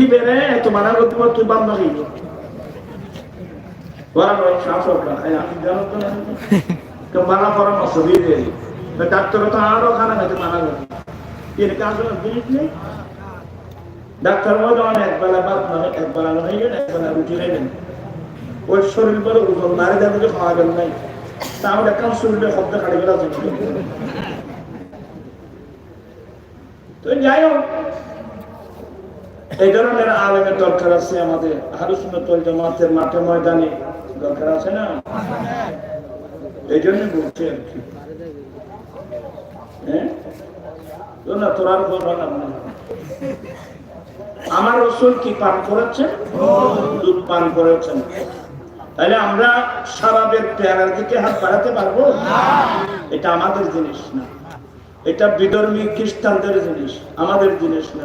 ই বেড়ে মানা করতে পার তুই বাম নাকি ওরা নয় শাসক আমি জানো তো মানা পরামর্শ দিয়ে দেয় ডাক্তার তো আরও খানা খাইতে মানা করে এর কাজ জিনিস নেই। ডাক্তার মধ্যে অনেক ভাত নয় এক নয় এক রুটি খাইলেন ওই শরীর বলে ওজন মারি দেবে খাওয়া গেল নাই। তাহলে একটা শরীরে শব্দ কাটি গেল তো যাই হোক এই ধরনের আলেমের দরকার আছে আমাদের। হারুসুন্নতল জামাতের মাঠে ময়দানে। দরকার আছে না? এই জন্য বলছি আর কি। হ্যাঁ? আমার রসুল কি পান করেছেন? দুধ পান করেছেন। তাহলে আমরা সারাবের পেয়ারার দিকে হাত বাড়াতে পারব? এটা আমাদের জিনিস না। এটা বিধর্মী খ্রিস্টানদের জিনিস, আমাদের জিনিস না।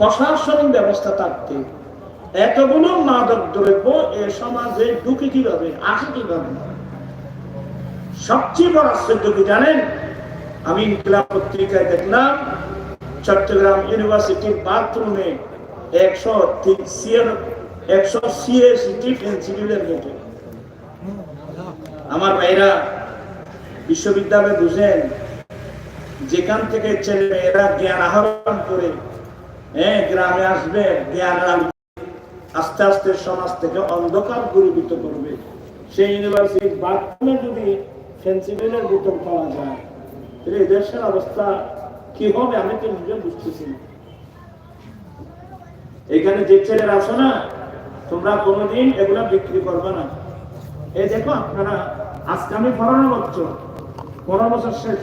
প্রশাসনিক ব্যবস্থা থাকতে। এতগুলো মাদক দ্রব্য এ সমাজে ঢুকে কীভাবে, আসে কীভাবে? সবচেয়ে বড় আশ্চর্য কি জানেন? আমি ইনকিলাব পত্রিকায় দেখলাম, চট্টগ্রাম ইউনিভার্সিটির বাথরুমে একশো একশো সিএসিটি ফেন্সিলের মতো। আমার ভাইরা বিশ্ববিদ্যালয়ে বুঝেন, যেখান থেকে ছেলে মেয়েরা জ্ঞান আহরণ করে গ্রামে আসবে, জ্ঞান আস্তে আস্তে সমাজ থেকে অন্ধকার দূরীভূত করবে। সেই ইউনিভার্সিটির বাথরুমে যদি ফেন্সিলের বোতল পাওয়া যায়, তাহলে এই দেশের অবস্থা কি হবে আমি তো নিজে বুঝতেছি না। এখানে যে ছেলেরা আছো না, তোমরা কোনোদিন এগুলা বিক্রি করবে না। এই দেখো আপনারা, আজকে আমি পনেরো বছর পনেরো বছর শেষ।